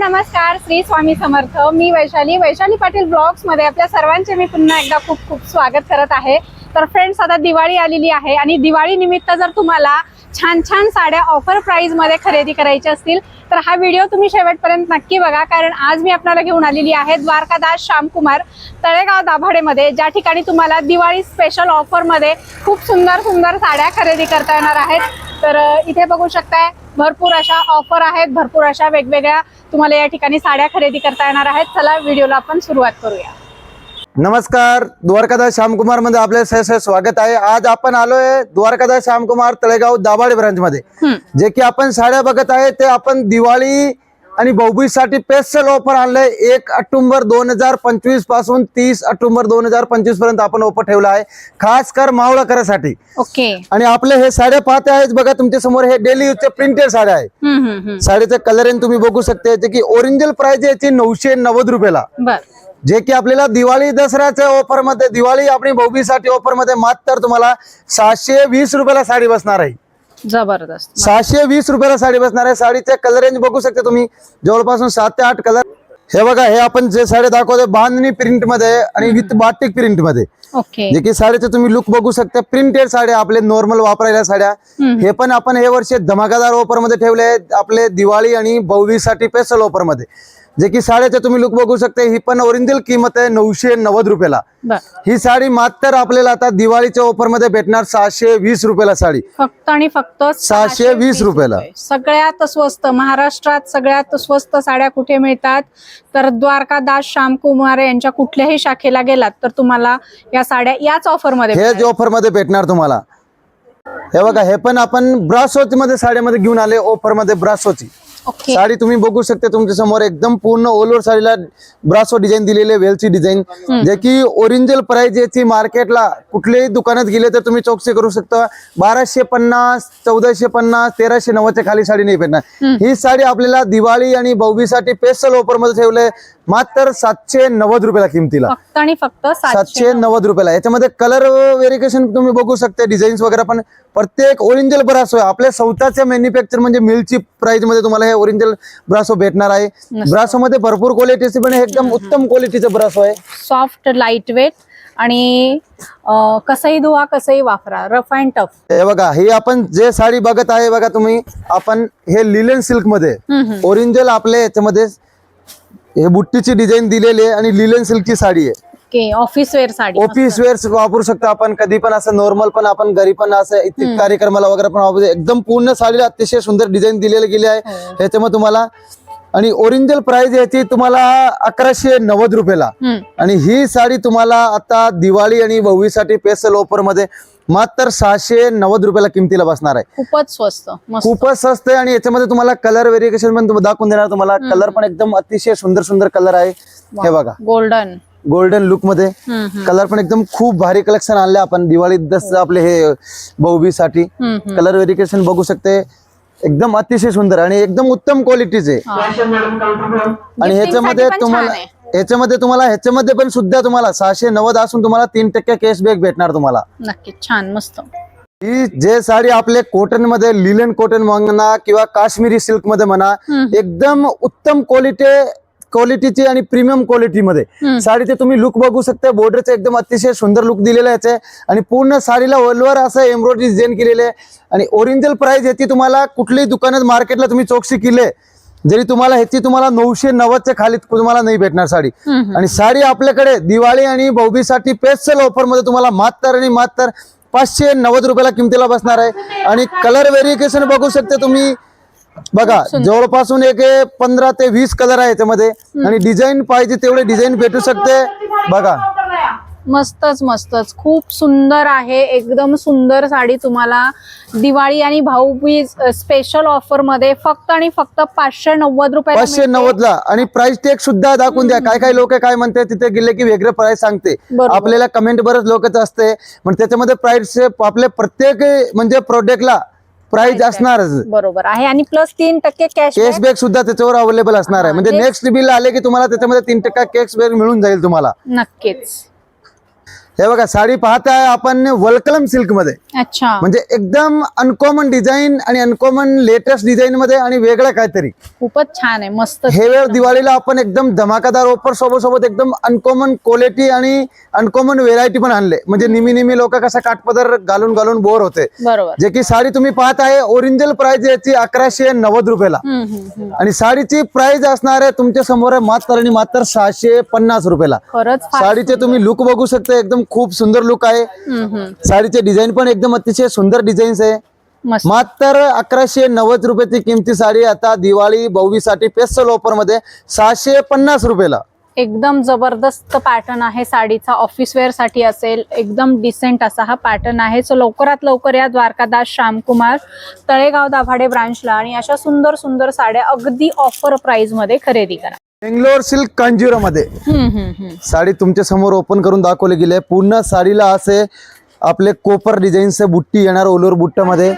नमस्कार श्री स्वामी समर्थ. मी वैशाली. वैशाली पाटील ब्लॉग्समध्ये आपल्या सर्वांचे मी पुन्हा एकदा खूप खूप स्वागत करत आहे. तर फ्रेंड्स आता दिवाळी आलेली आहे आणि दिवाळी निमित्त जर तुम्हाला छान छान साड्या ऑफर प्राइसमध्ये खरेदी करायच्या असतील तर हा व्हिडिओ तुम्ही शेवटपर्यंत नक्की बघा. कारण आज मी आपल्याला घेऊन आलेली आहे द्वारकादास श्यामकुमार तळेगाव दाभाडेमध्ये ज्या ठिकाणी तुम्हाला दिवाळी स्पेशल ऑफरमध्ये खूप सुंदर सुंदर साड्या खरेदी करता येणार आहेत. तर इथे बघू शकताय भरपूर अशा ऑफर आहेत भरपूर अशा वेगवेगळ्या तुम्हाला या ठिकाणी साड्या खरेदी करता येणार आहेत. चला व्हिडिओला आपण सुरुवात करूया. नमस्कार द्वारकादास श्यामकुमारमध्ये आपले सहर्ष स्वागत आहे. आज आपण आलोय द्वारकादास श्यामकुमार तळेगाव दाभाडे ब्रांच मध्ये हम्म. जे की आपण साड्या बघत आहे ते आपण दिवाळी आणि साठी स्पेशल ऑफर आणलंय. एक ऑक्टोबर दोन हजार पंचवीसपासून तीस ऑक्टोबर दोन हजार पंचवीसपर्यंत आपण ऑफर ठेवला आहे. खास कर मावळकरासाठी. ओके. आणि आपले हे साड्या पाहते आहेत बघा तुमच्यासमोर हे डेली यूजचे प्रिंटेड साड्या आहे. साडीचं कलर तुम्ही बघू शकते. जे की ओरिजिनल प्राइस याची नऊशे नव्वद रुपयाला. जे की आपल्याला दिवाळी दसऱ्याच्या ऑफरमध्ये दिवाळी आपली भाऊबीसाठी ऑफरमध्ये मात्र तुम्हाला सहाशे वीस रुपयाला साडी बसणार आहे. जबरदस्त. सहाशे वीस रुपयाला साडी बसणार आहे. साडीचे कलर रेंज बघू शकता तुम्ही. जवळपासून सात ते आठ कलर हे बघा हे आपण जे साडी दाखवतोय बांधणी प्रिंटमध्ये आणि विथ बाटिक प्रिंटमध्ये. ओके. जे की साडीचे तुम्ही लुक बघू शकता. प्रिंटेड साड्या आपले नॉर्मल वापरायला साड्या. हे पण आपण हे वर्षी धमाकादार ऑफरमध्ये ठेवले आहेत. आपले दिवाळी आणि साठी स्पेशल ऑफरमध्ये. जे की साड्याचे तुम्ही लुक बघू शकता ही पण ओरिजिनल किंमत आहे नऊशे नव्वद रुपयाला ही साडी मात्र आपल्याला आता दिवाळीच्या ऑफरमध्ये भेटणार सहाशे वीस रुपयाला साडी फक्त आणि फक्त 620 रुपयाला. रुपये. सगळ्यात स्वस्त महाराष्ट्रात सगळ्यात स्वस्त साड्या कुठे मिळतात तर द्वारकादास श्यामकुमार यांच्या कुठल्याही शाखेला गेलात तर तुम्हाला या साड्या याच ऑफरमध्ये हे. जे ऑफरमध्ये भेटणार तुम्हाला हे बघा हे पण आपण ब्रासोची मध्ये साडीमध्ये घेऊन आले ऑफरमध्ये ब्रासोची ओके साडी तुम्ही बघू शकता तुमच्यासमोर एकदम पूर्ण ऑल ओव्हर साडीला ब्रासो डिझाईन दिलेले वेलची डिझाईन जे की ओरिजिनल प्राइस याची मार्केटला कुठल्याही दुकानात गेले तर तुम्ही चौकशी करू शकता. बाराशे पन्नास चौदाशे पन्नास तेराशे नव्वदच्या खाली साडी नाही भेटणार. ही साडी आपल्याला दिवाळी आणि साठी स्पेशल ऑफरमध्ये ठेवले मात्र सातशे नव्वद रुपयाला किमतीला. फक्त आणि फक्त सातशे नव्वद. रुपयाला. याच्यामध्ये कलर व्हेरिएशन तुम्ही बघू शकता डिझाईन्स वगैरे पण. प्रत्येक ओरिजिनल ब्रासो आहे आपल्या स्वतःच्या मॅन्युफॅक्चर म्हणजे मिलची प्राइसमध्ये तुम्हाला हे ओरिजिनल ब्रासो भेटणार आहे. ब्रासो मध्ये भरपूर क्वालिटीचे पण हे एकदम उत्तम क्वालिटीचं ब्रासो आहे सॉफ्ट लाइट वेट आणि कसंही धुवा कसंही वापरा. रफ अँड टफ हे बघा ही आपण जे साडी बघत आहे बघा तुम्ही आपण हे लिलन सिल्कमध्ये. ओरिजिनल आपल्या याच्यामध्ये हे बुट्टीची डिझाईन दिलेली आहे आणि लिलन सिल्कची साडी आहे. Office wear sari. Office wear वापरू शकतो आपण. कधी पण असं नॉर्मल पण आपण घरी पण असं कार्यक्रमाला वगैरे पण वापरू एकदम पूर्ण साडीला अतिशय सुंदर डिझाईन दिलेले गेले आहे. ह्याच्यामध्ये तुम्हाला आणि ओरिजिनल प्राइस याची तुम्हाला अकराशे नव्वद रुपयाला. आणि ही साडी तुम्हाला आता दिवाळी आणि साठी स्पेशल ऑफरमध्ये मात्र सहाशे नव्वद रुपयाला किमतीला बसणार आहे. खूपच स्वस्त खूपच स्वस्त आहे आणि याच्यामध्ये तुम्हाला कलर व्हेरिएशन पण दाखवून देणार. तुम्हाला कलर पण एकदम अतिशय सुंदर सुंदर कलर आहे. हे बघा. Golden golden लुकमध्ये. कलर पण एकदम खूप भारी कलेक्शन आणले आपण. दिवाळी दस आपले हे बहुबी साठी कलर व्हेरिएशन बघू शकते. एकदम अतिशय सुंदर आणि एकदम उत्तम क्वालिटीचे आणि ह्याच्यामध्ये तुम्हाला ह्याच्यामध्ये तुम्हाला ह्याच्यामध्ये पण सुद्धा तुम्हाला सहाशे नव्वद असून तुम्हाला तीन टक्के कॅशबॅक भेटणार तुम्हाला. नक्की छान मस्त. ही जे साडी आपले कॉटनमध्ये लिलन कॉटन म्हणा किंवा काश्मीरी सिल्कमध्ये म्हणा एकदम उत्तम क्वालिटी क्वालिटीची आणि प्रीमियम क्वालिटी मध्ये साडीचे तुम्ही लुक बघू शकता बॉर्डरचे एकदम अतिशय सुंदर लुक दिलेलं आहे. आणि पूर्ण साडीला वलवर असं एम्ब्रॉयडरी डिझाईन केलेले आहे. आणि ओरिजिनल प्राइस याची तुम्हाला कुठल्याही दुकानात मार्केटला तुम्ही चौकशी केली जरी तुम्हाला ह्याची तुम्हाला नऊशे नव्वदच्या खाली तुम्हाला नाही भेटणार साडी. आणि साडी आपल्याकडे दिवाळी आणि साठी स्पेशल ऑफरमध्ये तुम्हाला मात्र आणि मात्र पाचशे नव्वद रुपयाला किमतीला बसणार आहे. आणि कलर व्हेरिएशन बघू शकता तुम्ही. बघा जवळपासून एक पंधरा ते वीस कलर आहे याच्यामध्ये. आणि डिझाईन पाहिजे तेवढे डिझाईन भेटू शकते. बघा. मस्तच मस्तच. खूप सुंदर आहे एकदम सुंदर साडी तुम्हाला दिवाळी आणि भाऊबीज स्पेशल ऑफरमध्ये फक्त आणि फक्त पाचशे नव्वद रुपये पाचशे नव्वद ला आणि प्राइस टॅग सुद्धा दाखवून द्या. काय काय लोक काय म्हणते तिथे गेले की वेगळे प्राइस सांगते. आपल्याला कमेंट बरंच लोकच असते. पण त्याच्यामध्ये प्राइस आपल्या प्रत्येक म्हणजे प्रोडक्टला प्राइस असणारच. बरोबर आहे. आणि प्लस तीन टक्के कॅश कॅशबॅक सुद्धा त्याच्यावर अवेलेबल असणार आहे. म्हणजे नेक्स्ट बिल आले की तुम्हाला त्याच्यामध्ये तीन टक्का कॅशबॅक मिळून जाईल तुम्हाला. नक्कीच. हे बघा साडी पाहताय आपण वलकलम सिल्कमध्ये अच्छा. म्हणजे एकदम अनकॉमन डिझाईन आणि अनकॉमन लेटेस्ट डिझाईन मध्ये आणि वेगळं काहीतरी. खूपच छान आहे मस्त. हे वेळ दिवाळीला आपण एकदम धमाकादार ऑफर सोबत सोबत एकदम अनकॉमन क्वालिटी आणि अनकॉमन व्हेरायटी पण आणले. म्हणजे निमी निमी लोक कसा काटपदर घालून घालून बोर होते. बरोबर. जे की साडी तुम्ही पाहत आहे ओरिजिनल प्राइस याची अकराशे नव्वद रुपयाला. आणि साडीची प्राइस असणार आहे तुमच्यासमोर मात्र आणि मात्र सहाशे पन्नास रुपयाला. साडीचे तुम्ही लुक बघू शकता एकदम खूप सुंदर लुक आहे. साडीचे डिझाईन पण एकदम अतिशय सुंदर डिझाईन्स आहे. मात्र अकराशे नव्वद रुपयाची किमती साडी आता दिवाळी साठी स्पेशल ऑफरमध्ये सहाशे पन्नास रुपयाला. एकदम जबरदस्त पॅटर्न आहे साडीचा. ऑफिस वेअरसाठी असेल एकदम डिसेंट असा हा पॅटर्न आहे. सो लवकरात लवकर या द्वारकादास श्यामकुमार तळेगाव दाभाडे ब्रांचला आणि अशा सुंदर सुंदर साड्या अगदी ऑफर प्राइसमध्ये खरेदी करा. बेंगलोर सिल्क कांजीवरा मध्ये हम्म, हम्म, हम्म. साडी तुमच्यासमोर ओपन करून दाखवले गेले पूर्ण साडीला असे आपले कोपर डिझाईनचे बुट्टी येणार ओलोर बुट्टामध्ये.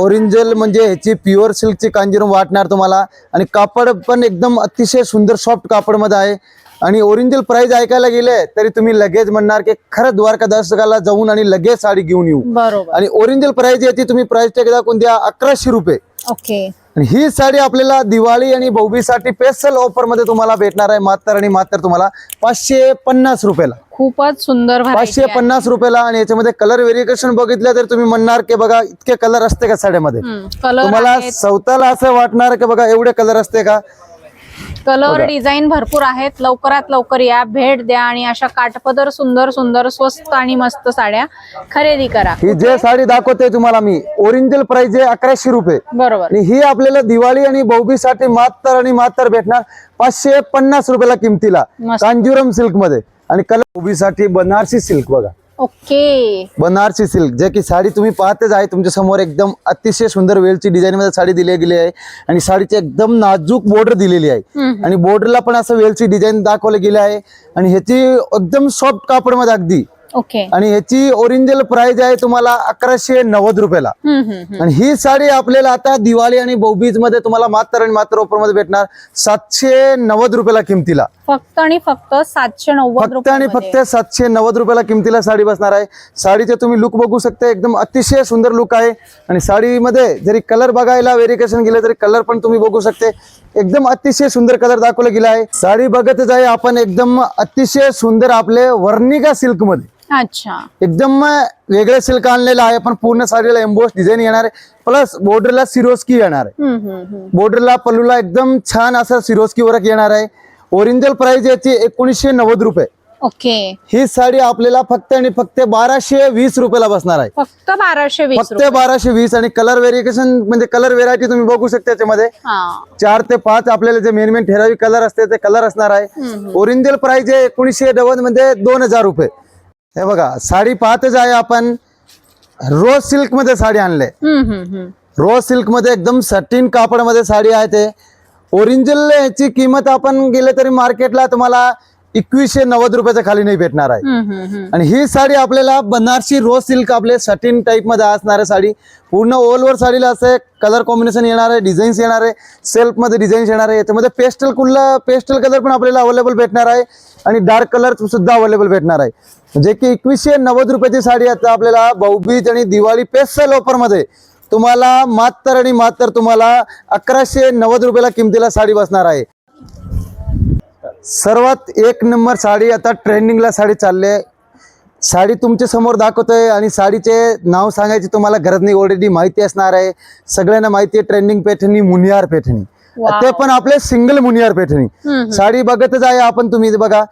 ओरिजिनल म्हणजे ह्याची प्युअर सिल्कची कांजीवरम वाटणार तुम्हाला. आणि कापड पण एकदम अतिशय सुंदर सॉफ्ट कापडमध्ये आहे. आणि ओरिजिनल प्राइस ऐकायला गेले तरी तुम्ही लगेच म्हणणार की खरं द्वारका दर्शकाला जाऊन आणि लगेच साडी घेऊन येऊ. आणि ओरिजिनल प्राइस याची तुम्ही प्राइस टॅग दाखवून द्या अकराशे रुपये. ओके आणि ही साडी आपल्याला दिवाळी आणि साठी स्पेशल ऑफरमध्ये तुम्हाला भेटणार आहे. मात्र आणि मात्र तुम्हाला पाचशे पन्नास रुपयाला. खूपच सुंदर पाचशे. पन्नास रुपयाला आणि याच्यामध्ये कलर व्हेरिएशन बघितलं तर तुम्ही म्हणणार की बघा इतके कलर असते का साड्यामध्ये? तुम्हाला स्वतःला असं वाटणार की बघा एवढे कलर असते का? कलर डिझाईन भरपूर आहेत. लवकरात लवकर या. भेट द्या आणि अशा काटपदर सुंदर सुंदर स्वस्त आणि मस्त साड्या खरेदी करा. ही जे साडी दाखवते तुम्हाला मी ओरिजिनल प्राइस आहे अकराशे रुपये. बरोबर. आणि ही आपल्याला दिवाळी आणि साठी मात्र आणि मात्र भेटणार पाचशे पन्नास रुपयाला किमतीला. मस्त. कांजीवरम सिल्कमध्ये आणि कलरसाठी बनारसी सिल्क बघा. ओके बनारसी सिल्क जे की साडी तुम्ही पाहतेच आहे तुमच्यासमोर एकदम अतिशय सुंदर वेलची डिझाईन मध्ये साडी दिली गेली आहे आणि साडीची एकदम नाजूक बॉर्डर दिलेली आहे. आणि बॉर्डरला पण असं वेलची डिझाईन दाखवले गेले आहे आणि ह्याची एकदम सॉफ्ट कापडमध्ये अगदी ओके. आणि ह्याची ओरिजिनल प्राइस आहे तुम्हाला अकराशे नव्वद रुपयाला. आणि ही साडी आपल्याला आता दिवाळी आणि बहुबीजमध्ये तुम्हाला मात्र आणि मात्र ऑफरमध्ये भेटणार सातशे नव्वद रुपयाला किमतीला. फक्त आणि फक्त सातशे नव्वद फक्त आणि फक्त सातशे नव्वद रुपयाला किमतीला साडी बसणार आहे. साडीचे तुम्ही लुक बघू शकता एकदम अतिशय सुंदर लुक आहे. आणि साडीमध्ये जरी कलर बघायला व्हेरिएशन गेले तरी कलर पण तुम्ही बघू शकते. एकदम अतिशय सुंदर कलर दाखवलं गेला आहे. साडी बघतच आहे आपण एकदम अतिशय सुंदर आपले वर्णिका सिल्कमध्ये अच्छा. एकदम वेगळे सिल्क आणलेलं आहे पण पूर्ण साडीला एम्बोस डिझाईन येणार आहे. प्लस बॉर्डरला सिरोस्की येणार आहे. बॉर्डरला पल्लूला एकदम छान असं सिरोस्की वर्क येणार आहे. ओरिजिनल प्राइस याची एकोणीसशे नव्वद रुपये. ओके. ही साडी आपल्याला फक्त आणि फक्त बाराशे वीस रुपयाला बसणार आहे. फक्त बाराशे वीस फक्त बाराशे वीस आणि कलर व्हेरिएशन म्हणजे कलर व्हेरायटी तुम्ही बघू शकता त्याच्यामध्ये हा. चार ते पाच आपल्याला जे मेन मेन ठराविक कलर असते ते कलर असणार आहे. ओरिजिनल प्राइस आहे एकोणीसशे नव्वदमध्ये दोन हजार रुपये. हे बघा साडी पाहतच आहे आपण. रोज सिल्कमध्ये साडी आणले. रोज सिल्कमध्ये एकदम सटीन कापडमध्ये साडी आहे ते. ओरिजिनल याची किंमत आपण गेले तरी मार्केटला तुम्हाला एकवीसशे नव्वद रुपयाच्या खाली नाही भेटणार आहे. आणि ही साडी आपल्याला बनारसी रोज सिल्क आपले सटीन टाईपमध्ये असणार आहे साडी. पूर्ण ऑल ओव्हर साडीला असं कलर कॉम्बिनेशन येणार आहे डिझाईन्स येणार आहे सेल्फमध्ये डिझाईन्स येणार आहे. याच्यामध्ये पेस्टल कुठला पेस्टल कलर पण आपल्याला अवेलेबल भेटणार आहे. आणि डार्क कलर सुद्धा अवेलेबल भेटणार आहे. म्हणजे की एकवीसशे नव्वद रुपयाची साडी आता आपल्याला भाऊबीज आणि दिवाळी स्पेशल ऑफरमध्ये तुम्हाला मात्र आणि मात्र तुम्हाला अकराशे नव्वद रुपयाला किमतीला साडी बसणार आहे. सर्वात एक नंबर साडी आता ट्रेंडिंगला साडी चालली आहे. साडी तुमच्यासमोर दाखवतोय आणि साडीचे नाव सांगायची तुम्हाला गरज नाही. ऑलरेडी माहिती असणार आहे. सगळ्यांना माहिती आहे ट्रेंडिंग पैठणी मुनियार पैठणी. ते पण आपले सिंगल मुनियार पैठणी. साडी बघतच आहे आपण तुम्ही बघा.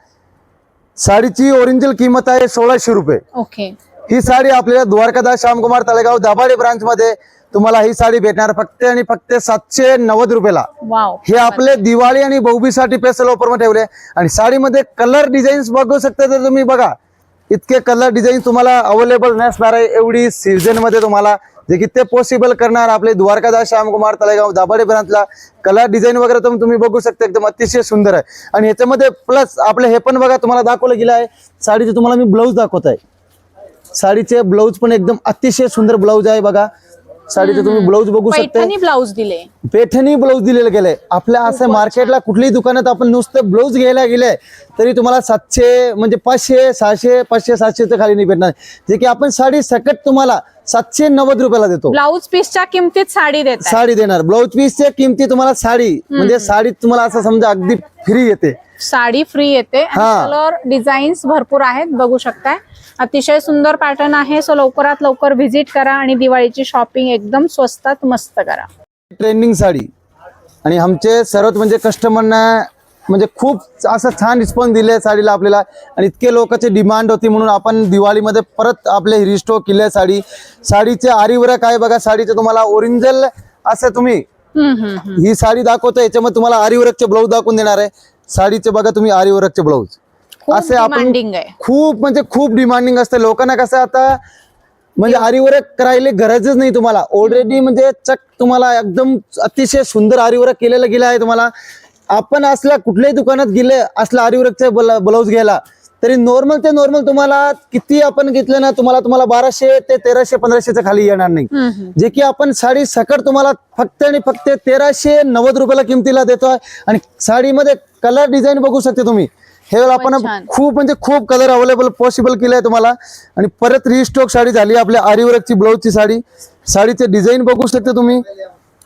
साडीची ओरिजिनल किंमत आहे सोळाशे रुपये. ही साडी आपल्याला द्वारकादास श्यामकुमार तळेगाव दाभाडे ब्रांच मध्ये तुम्हाला ही साडी भेटणार फक्त आणि फक्त सातशे नव्वद रुपयाला. वाव. हे आपले दिवाळी आणि बहुबीसाठी स्पेशल ऑफरमध्ये ठेवले. आणि साडीमध्ये कलर डिझाईन्स बघू शकता तर तुम्ही बघा. इतके कलर डिझाईन तुम्हाला अवेलेबल नसणार आहे. एवढी सीझनमध्ये तुम्हाला जे की ते पॉसिबल करणार. आपले द्वारकादास श्यामकुमार तळेगाव दाभाडे ब्रांचला कलर डिझाईन वगैरे तर तुम्ही बघू शकता. एकदम अतिशय सुंदर आहे. आणि याच्यामध्ये प्लस आपले हे पण बघा तुम्हाला दाखवलं गेलं आहे. साडीचे तुम्हाला मी ब्लाऊज दाखवत आहे साडीचे ब्लाऊज पण एकदम अतिशय सुंदर ब्लाऊज आहे बघा. साडीचे तुम्ही ब्लाऊज बघू शकता. पैठणी ब्लाऊज दिले. पेठणी ब्लाऊज दिलेलं गेलंय आपल्या असं मार्केटला कुठल्याही दुकानात आपण नुसतं ब्लाऊज घ्यायला गेले तरी तुम्हाला सातशे म्हणजे पाचशे सहाशे पाचशे सातशेच्या खाली नाही भेटणार. जे की आपण साडी सकट तुम्हाला सातशे नव्वद रुपयाला देतो. ब्लाऊज पीसच्या किमतीत साडी देत साडी देणार. ब्लाऊज पीसच्या किमती तुम्हाला साडी म्हणजे साडी तुम्हाला असं समजा अगदी फ्री येते. साडी फ्री येते. कलर डिझाईन्स भरपूर आहेत बघू शकताय. अतिशय सुंदर पॅटर्न आहे. सो लवकरात लवकर व्हिजिट करा आणि दिवाळीची शॉपिंग एकदम स्वस्तात मस्त करा. ट्रेंडिंग साडी. आणि आमचे सर्वात म्हणजे कस्टमरना म्हणजे खूप असं छान रिस्पॉन्स दिले साडीला आपल्याला. आणि इतके लोकांची डिमांड होती म्हणून आपण दिवाळीमध्ये परत आपले रिस्टॉक केले साडी. साडीचे आरीवर काय बघा साडीचे तुम्हाला ओरिजिनल असं तुम्ही. ही साडी दाखवतो याच्यामध्ये तुम्हाला आरीवर्कचे ब्लाऊज दाखवून देणार आहे. साडीचे बघा तुम्ही आरीवर्कचे ब्लाऊज असे आपण खूप म्हणजे खूप डिमांडिंग असते. लोकांना कसं आता म्हणजे आरीवर्क करायला गरजच नाही तुम्हाला. ऑलरेडी म्हणजे चक तुम्हाला एकदम अतिशय सुंदर आरीवर्क केलेलं गेलं आहे तुम्हाला. आपण असल्या कुठल्याही दुकानात गेले असल्या आरीवर्कचे ब्लाऊज घ्यायला तरी नॉर्मल ते नॉर्मल तुम्हाला किती आपण घेतलं ना तुम्हाला तुम्हाला बाराशे ते तेराशे पंधराशेच्या खाली येणार नाही. जे की आपण साडी सकट तुम्हाला फक्त आणि फक्त तेराशे नव्वद रुपयाला किमतीला देतोय आणि साडीमध्ये कलर डिझाईन बघू शकते तुम्ही. हे आपण. खूप म्हणजे खूप कलर अवेलेबल पॉसिबल केले आहे तुम्हाला. आणि परत रिस्टॉक साडी झाली आपल्या आरीवर्कची ब्लाऊजची साडी. साडीचे डिझाईन बघू शकते तुम्ही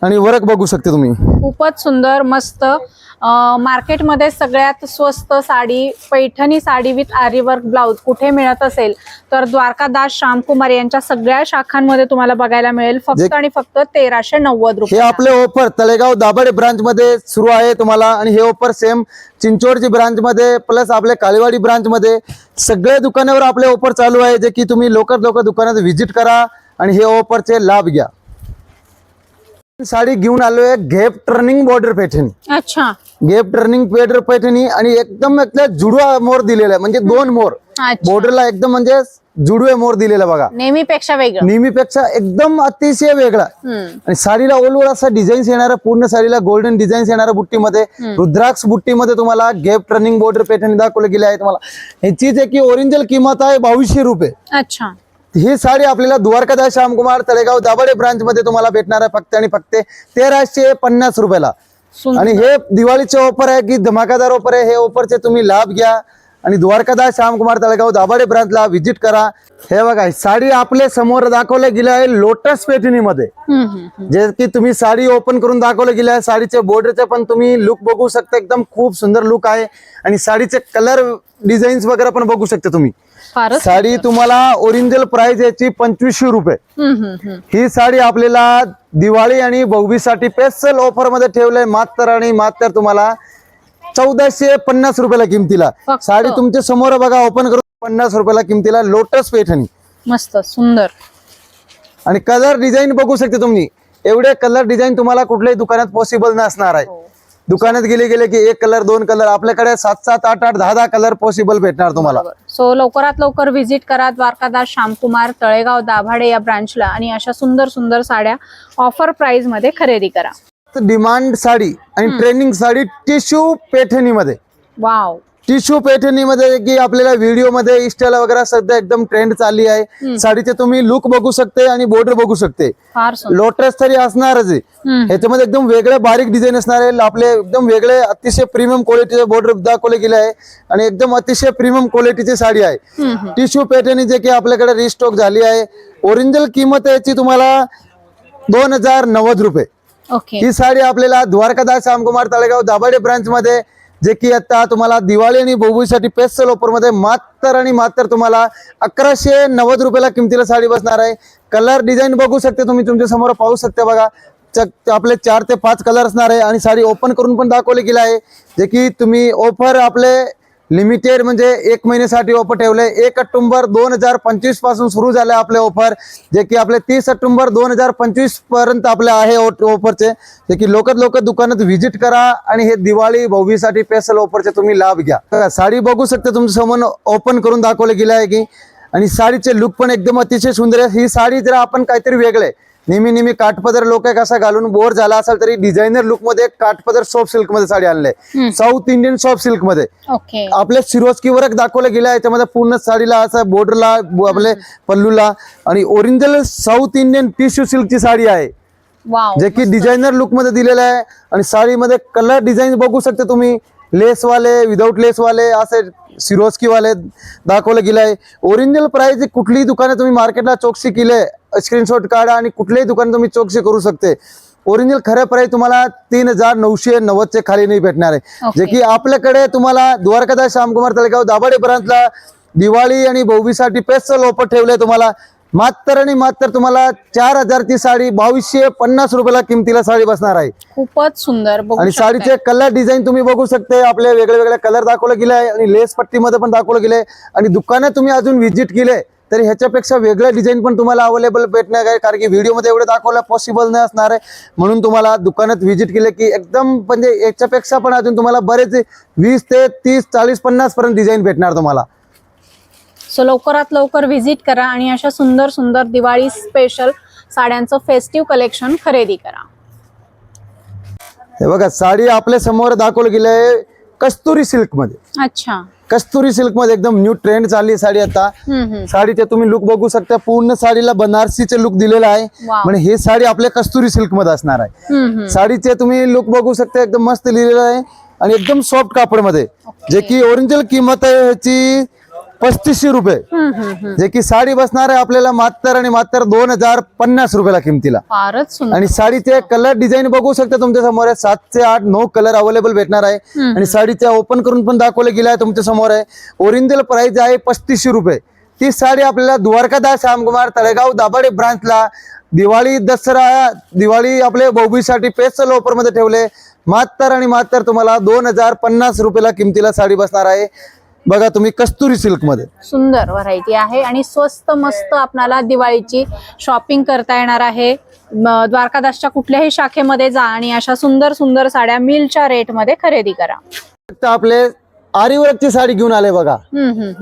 आणि वर्क बघू शकते तुम्ही. खूपच सुंदर मस्त. मार्केटमध्ये सगळ्यात स्वस्त साडी पैठणी साडी विथ आरीवर्क ब्लाऊज कुठे मिळत असेल तर द्वारकादास श्यामकुमार यांच्या सगळ्या शाखांमध्ये तुम्हाला बघायला मिळेल. फक्त आणि फक्त तेराशे नव्वद हे रुपये आपले ऑफर तळेगाव दाभाडे ब्रांच मध्ये सुरू आहे तुम्हाला आणि हे ऑफर सेम चिंचोडची ब्रांच मध्ये प्लस आपल्या काळेवाडी ब्रांच मध्ये सगळ्या दुकानावर आपले ऑफर चालू आहे जे की तुम्ही लवकर लवकर दुकानात व्हिजिट करा आणि हे ऑफरचे लाभ घ्या. साडी घेऊन आलोय घेप टर्निंग बॉर्डर पैठणी. अच्छा. गेप टर्निंग बॉर्डर पैठणी आणि एकदम एकल्या जुडवा मोर दिलेला आहे. म्हणजे दोन मोर. बॉर्डरला एकदम म्हणजे जुडवे मोर दिलेला बघा. नेहमीपेक्षा वेगळं. नेहमीपेक्षा एकदम अतिशय वेगळा. आणि साडीला ओल ओल असा डिझाईन्स येणारा पूर्ण साडीला गोल्डन डिझाईन्स येणारा बुट्टीमध्ये रुद्राक्ष बुट्टीमध्ये तुम्हाला गेप टर्निंग बॉर्डर पैठणी दाखवले गेले आहे तुम्हाला. ह्याची जे की ओरिजिनल किंमत आहे बावीसशे रुपये. अच्छा. ही साडी आपल्याला द्वारकादास श्यामकुमार तळेगाव दाभाडे ब्रांच मध्ये तुम्हाला भेटणार आहे फक्त आणि फक्त तेराशे पन्नास रुपयाला. आणि हे दिवाळीचे ऑफर आहे की धमाकादार ऑफर आहे हे ऑफरचे तुम्ही लाभ घ्या. आणि द्वारकादास श्यामकुमार तळेगाव दाभाडे ब्रांचला व्हिजिट करा. हे बघा साडी आपल्यासमोर दाखवलं गेलं आहे लोटस हम्म. जे की तुम्ही साडी ओपन करून दाखवलं गेलं आहे साडीचे बॉर्डरचे पण तुम्ही लुक बघू शकता एकदम खूप सुंदर लुक आहे. आणि साडीचे कलर डिझाईन्स वगैरे पण बघू शकता तुम्ही. साडी तुम्हाला ओरिजिनल प्राइस याची पंचवीसशे रुपये. ही साडी आपल्याला दिवाळी आणि साठी स्पेशल ऑफरमध्ये ठेवलंय मात्र आणि मात्र तुम्हाला चौदाशे पन्नास रुपयाला किमतीला? साडी तुमच्यासमोर बघा ओपन करून पन्नास रुपयाला किमतीला लोटस पैठणी. मस्त सुंदर. आणि कलर डिझाईन बघू शकते तुम्ही. एवढे कलर डिझाईन तुम्हाला कुठल्याही दुकानात पॉसिबल नसणार आहे. दुकानात गेले गेले की एक कलर दोन कलर आपल्याकडे सात सात आठ आठ दहा दहा कलर पॉसिबल भेटणार तुम्हाला. सो लवकरात लवकर व्हिजिट करा द्वारकादास श्यामकुमार तळेगाव दाभाडे या ब्रांचला आणि अशा सुंदर सुंदर साड्या ऑफर प्राइसमध्ये खरेदी करा. डिमांड साडी आणि ट्रेनिंग साडी टिश्यू पैठणीमध्ये. वाव टिश्यू पैठणीमध्ये की आपल्याला व्हिडिओमध्ये इन्स्टाला वगैरे सध्या एकदम ट्रेंड चालली आहे. साडीचे तुम्ही लुक बघू शकते आणि बॉर्डर बघू शकते. लोटस तरी असणारच आहे. ह्याच्यामध्ये एकदम वेगळे बारीक डिझाईन असणार आहे. आपले एकदम वेगळे अतिशय प्रीमियम क्वालिटीचे बॉर्डर दाखवले गेले आहे. आणि एकदम अतिशय प्रीमियम क्वालिटीची साडी आहे. टिश्यू पॅटर्न जे की आपल्याकडे रिस्टॉक झाली आहे. ओरिजिनल किंमत याची तुम्हाला दोन हजार नव्वद रुपये. ही साडी आपल्याला द्वारकादास श्यामकुमार तळेगाव दाभाडे ब्रांच मध्ये जे की आता तुम्हाला दिवाळी आणि बोबूसाठी स्पेशल ऑफरमध्ये मात्र आणि मात्र तुम्हाला अकराशे नव्वद रुपयाला किमतीला साडी बसणार आहे. कलर डिझाईन बघू शकते तुम्ही तुमच्यासमोर पाहू शकता बघा. आपले चार ते पाच कलर असणार आहे आणि साडी ओपन करून पण दाखवले गेली आहे. जे की तुम्ही ऑफर आपले लिमिटेड म्हणजे एक महिन्यासाठी ऑफर ठेवले एक ऑक्टोबर दोन हजार पंचवीसपासून सुरू झाले आपले ऑफर जे की आपले तीस ऑक्टोबर दोन हजार पंचवीसपर्यंत आपले आहे ऑफरचे जे की लवकर लवकर दुकानात व्हिजिट करा आणि हे दिवाळी भव्यसाठी स्पेशल ऑफरचे तुम्ही लाभ घ्या. साडी बघू शकता तुमच्यासमोर ओपन करून दाखवले गेले आहे की. आणि साडीचे लुक पण एकदम अतिशय सुंदर आहे. ही साडी जर आपण काहीतरी वेगळे नेहमी नेहमी काठपदर लोक कसा घालून बोर झाला असेल तरी डिझायनर लुकमध्ये काठपदर सॉफ्ट सिल्कमध्ये साडी आणले. साऊथ इंडियन सॉफ्ट सिल्कमध्ये. आपल्या सिरोस्की वर्क दाखवलं गेलं आहे याच्यामध्ये पूर्ण साडीला असं बॉर्डरला आपले पल्लूला आणि ओरिजिनल साऊथ इंडियन टिश्यू सिल्कची साडी आहे. जे की डिझायनर लुकमध्ये दिलेलं आहे आणि साडीमध्ये कलर डिझाईन बघू शकता तुम्ही. लेस वाले विदाऊट लेस वाले असे सिरोस्की वाले दाखवलं गेलं आहे ओरिजिनल प्राइस कुठलीही दुकाने तुम्ही मार्केटला चौकशी केले स्क्रीनशॉट काढा आणि कुठल्याही दुकान तुम्ही चौकशी करू शकते. ओरिजिनल खरं प्राइस तुम्हाला तीन हजार नऊशे नव्वदचे खाली नाही भेटणार आहे. Okay. जे की आपल्याकडे तुम्हाला द्वारकादास श्यामकुमार तळेगाव दाभाडे ब्रांचला दिवाळी आणि बहुबीसाठी स्पेशल ऑफर ठेवले तुम्हाला. मात्र आणि मात्र तुम्हाला चार हजारची साडी बावीसशे पन्नास रुपयाला किमतीला साडी बसणार आहे. खूपच सुंदर बघू आणि शकताय. साडीचे कलर डिझाईन तुम्ही बघू शकते आपले वेगळे वेगळे कलर दाखवले गेले आहे आणि लेस पट्टीमध्ये पण दाखवलं गेले आणि दुकानात तुम्ही अजून व्हिजिट केले तरी ह्याच्यापेक्षा वेगळं डिझाईन पण तुम्हाला अवेलेबल भेटणार आहे. कारण की व्हिडिओमध्ये एवढं दाखवलं पॉसिबल नाही असणार आहे. म्हणून तुम्हाला दुकानात व्हिजिट केले की एकदम म्हणजे याच्यापेक्षा पण अजून तुम्हाला बरेच वीस ते तीस चाळीस पन्नास पर्यंत डिझाईन भेटणार तुम्हाला. सो लवकरात लवकर व्हिजिट करा आणि अशा सुंदर सुंदर दिवाळी स्पेशल साड्यांचं फेस्टिव्ह कलेक्शन खरेदी करा. हे बघा साडी आपल्यासमोर दाखवलं गेलं आहे कस्तुरी सिल्कमध्ये अच्छा. कस्तुरी सिल्कमध्ये एकदम न्यू ट्रेंड चालली साडी आता. साडीचे तुम्ही लुक बघू शकता पूर्ण साडीला बनारसीचे लुक दिलेलं आहे. म्हणजे हे साडी आपल्या कस्तुरी सिल्कमध्ये असणार आहे. साडीचे तुम्ही लुक बघू शकता एकदम मस्त लिहिलेलं आहे. आणि एकदम सॉफ्ट कापडमध्ये जे की ओरिजिनल किंमत आहे ह्याची पस्तीसशे रुपये. जे की साडी बसणार आहे आपल्याला मात्र आणि मात्र दोन हजार पन्नास रुपयाला किमतीला. फारच आणि साडीचे कलर डिझाईन बघू शकता तुमच्यासमोर आहे. सात ते आठ नऊ कलर अवेलेबल भेटणार आहे. आणि साडीच्या ओपन करून पण दाखवले गेले आहे तुमच्यासमोर आहे. ओरिजिनल प्राइस आहे पस्तीसशे रुपये. ती साडी आपल्याला द्वारकादास श्यामकुमार तळेगाव दाभाडे ब्रांचला दिवाळी दसरा दिवाळी आपले बहुबीसाठी स्पेशल ऑफरमध्ये ठेवले. मात्र आणि मात्र तुम्हाला दोन हजार पन्नास रुपयाला किमतीला साडी बसणार आहे. बघा तुम्ही कस्तुरी सिल्कमध्ये सुंदर व्हरायटी आहे आणि स्वस्त मस्त आपणाला दिवाळीची शॉपिंग करता येणार आहे. द्वारकादासच्या कुठल्याही शाखेमध्ये जा आणि अशा सुंदर सुंदर साड्या मिलच्या रेटमध्ये खरेदी करा. फक्त आपले आरीवर्कची साडी घेऊन आले बघा.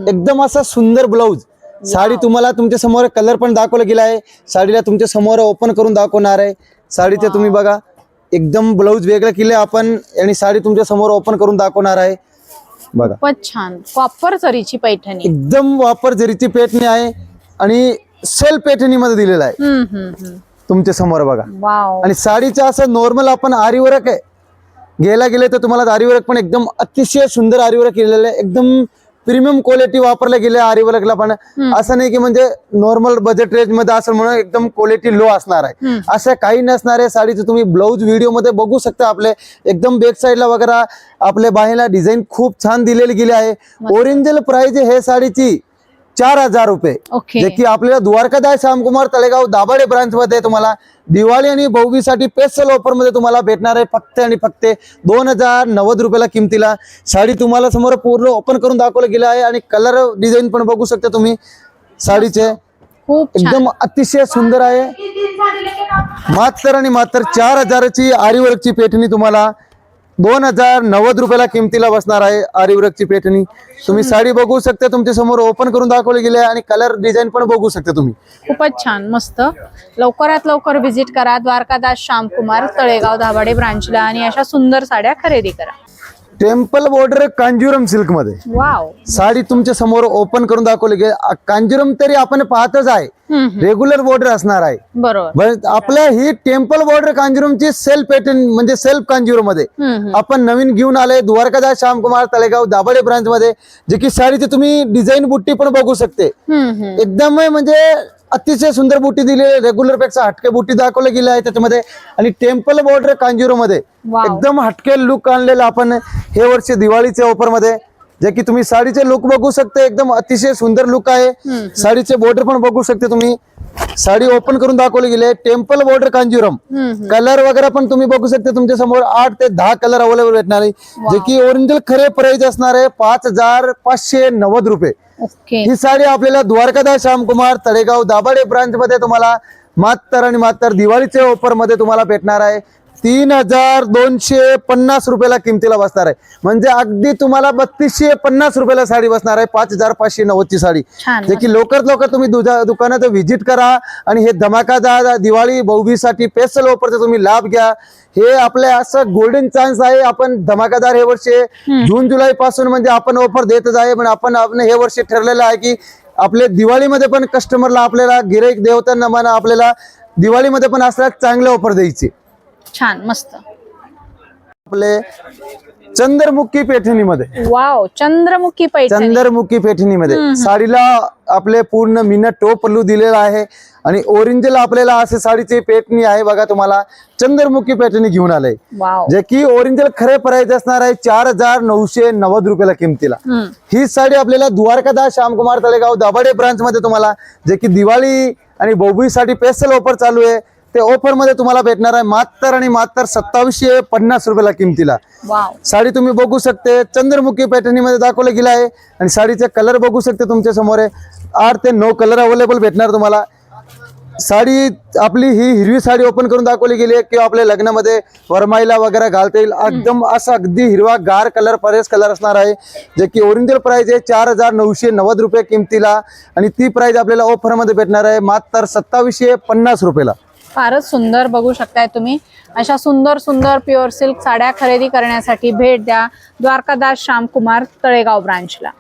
एकदम असा सुंदर ब्लाऊज. साडी तुम्हाला तुमच्यासमोर कलर पण दाखवला गेला आहे. साडीला तुमच्यासमोर ओपन करून दाखवणार आहे. साडीचे तुम्ही बघा. एकदम ब्लाऊज वेगळं केले आपण आणि साडी तुमच्यासमोर ओपन करून दाखवणार आहे. बघा. खूपच छान. कॉपर जरीची पैठणी. एकदम वापर जरीची पेटणी आहे आणि सेल पेटणी मध्ये दिलेला आहे. हम्म हम्म हम्म. तुमच्यासमोर बघा. वाव. आणि साडीचं असं नॉर्मल आपण आरीवर्क आहे. घ्यायला गेले तर तुम्हाला आरीवर्क पण एकदम अतिशय सुंदर आरीवर्क केलेलं आहे. एकदम प्रीमियम क्वालिटी वापरल्या गेल्या आरीवर्कला पण. असं नाही की म्हणजे नॉर्मल बजेट रेंजमध्ये असं म्हणून एकदम क्वालिटी लो असणार आहे. असं काही नसणार आहे साडीचं तुम्ही ब्लाऊज व्हिडिओमध्ये बघू शकता आपले. एकदम बॅक साईडला वगैरे आपल्या बाहेरला डिझाईन खूप छान दिलेली गेली आहे. ओरिजिनल प्राइस हे साडीची चार हजार रुपये. जे की आपल्याला द्वारकादास श्यामकुमार तळेगाव दाभाडे ब्रांच मध्ये तुम्हाला दिवाळी आणि बहुबीसाठी स्पेशल ऑफरमध्ये तुम्हाला भेटणार आहे फक्त आणि फक्त दोन हजार नव्वद रुपयाला किमतीला. साडी तुम्हाला समोर पूर्ण ओपन करून दाखवलं गेलं आहे आणि कलर डिझाईन पण बघू शकता तुम्ही साडीचे. एकदम अतिशय सुंदर आहे. मात्र आणि मात्र चार हजाराची आरीवर्कची पेटणी तुम्हाला दोन हजार नव्वद रुपयाला किमतीला बसणार आहे आरीवर्कची पेटणी. तुम्ही साडी बघू शकता तुमच्यासमोर ओपन करून दाखवली गेली आणि कलर डिझाईन पण बघू शकता तुम्ही. खूपच छान मस्त. लवकरात लवकर व्हिजिट करा द्वारकादास श्यामकुमार तळेगाव दाभाडे ब्रांचला आणि अशा सुंदर साड्या खरेदी करा. टेम्पल बॉर्डर कांजुरम सिल्कमध्ये वाव. साडी तुमच्यासमोर ओपन करून दाखवली आ- कांजुरम तरी आपण पाहतच आहे. रेग्युलर बॉर्डर असणार आहे. बरोबर. आपल्या ही टेम्पल बॉर्डर कांजुरमची सेल्फ पॅटर्न म्हणजे सेल्फ कांजुरममध्ये. आपण नवीन घेऊन आले द्वारकादास श्यामकुमार तळेगाव दाभाडे ब्रांच मध्ये जे की साडीची तुम्ही डिझाईन बुट्टी पण बघू शकते. एकदम म्हणजे अतिशय सुंदर बुट्टी दिली आहे. रेग्युलरपेक्षा हटके बुट्टी दाखवले गेले आहे त्याच्यामध्ये. आणि टेम्पल बॉर्डर कांजुरो मध्ये. एकदम हटके लुक आणलेलं आपण हे वर्षी दिवाळीच्या ऑफरमध्ये जे की तुम्ही साडीचे लुक बघू शकता. एकदम अतिशय सुंदर लुक आहे. साडीचे बॉर्डर पण बघू शकते तुम्ही. साडी ओपन करून दाखवली गेली टेम्पल बॉर्डर कांजुरम हम्म. कलर वगैरे पण तुम्ही बघू शकता. तुमच्यासमोर आठ ते दहा कलर अवेलेबल भेटणार आहे. जे की ओरिजिनल खरे प्राइस असणार आहे पाच हजार पाचशे नव्वद रुपये. ही साडी आपल्याला द्वारकादास श्यामकुमार तळेगाव दाभाडे ब्रांच मध्ये तुम्हाला मात्र आणि मात्र दिवाळीच्या ऑफरमध्ये तुम्हाला भेटणार आहे. तीन हजार दोनशे पन्नास रुपयाला किमतीला बसणार आहे. म्हणजे अगदी तुम्हाला बत्तीसशे पन्नास रुपयाला साडी बसणार आहे पाच हजार पाचशे नव्वदची साडी. जे की लवकरात लवकर तुम्ही दुकानात व्हिजिट करा आणि हे धमाकादार दिवाळी बहुबीसाठी स्पेशल ऑफरचा तुम्ही लाभ घ्या. हे आपले असं गोल्डन चान्स आहे आपण धमाकादार हे वर्ष जून जुलै पासून म्हणजे आपण ऑफर देतच आहे पण आपण हे वर्ष ठरलेलं आहे की आपले दिवाळीमध्ये पण कस्टमरला आपल्याला गिराईक देवतांना म्हणा आपल्याला दिवाळीमध्ये पण असल्या चांगले ऑफर द्यायचे. छान मस्त. आपले चंद्रमुखी पैठणीमध्ये. वाव चंद्रमुखी पैठणी. चंद्रमुखी पैठणीमध्ये. साडीला आपले पूर्ण मीना टोप पल्लू दिलेला आहे आणि ओरिजिनल आपल्याला असे साडीची पेटणी आहे बघा तुम्हाला. चंद्रमुखी पैठणी घेऊन आले वाव. जे की ओरिजिनल खरे प्राइस असणार आहे चार हजार नऊशे नव्वद रुपयाला किमतीला. हम्म. ही साडी आपल्याला द्वारकादास श्यामकुमार तळेगाव दाभाडे ब्रांच मध्ये तुम्हाला जे की दिवाळी आणि साठी स्पेशल ऑफर चालू आहे. ते ऑफरमध्ये तुम्हाला भेटणार आहे मात्र आणि मात्र सत्तावीसशे पन्नास रुपयाला किमतीला. वाव. साडी तुम्ही बघू शकते चंद्रमुखी पैठणीमध्ये दाखवलं गेलं आहे आणि साडीचे कलर बघू शकते तुमच्यासमोर आहे. आठ ते नऊ कलर अवेलेबल भेटणार तुम्हाला. साडी आपली ही हिरवी साडी ओपन करून दाखवली गेली आहे किंवा आपल्या लग्नामध्ये वरमाईला वगैरे घालता येईल एकदम असं अगदी हिरवा गार कलर परेस कलर असणार आहे जे की ओरिजिनल प्राइस आहे चार हजार नऊशे नव्वद रुपये किमतीला. आणि ती प्राइस आपल्याला ऑफरमध्ये भेटणार आहे मात्र सत्तावीसशे पन्नास रुपयाला. फारच सुंदर बघू शकताय तुम्ही. अशा सुंदर सुंदर प्युअर सिल्क साड्या खरेदी करण्यासाठी भेट द्या. द्वारकादास श्यामकुमार तळेगाव ब्रांचला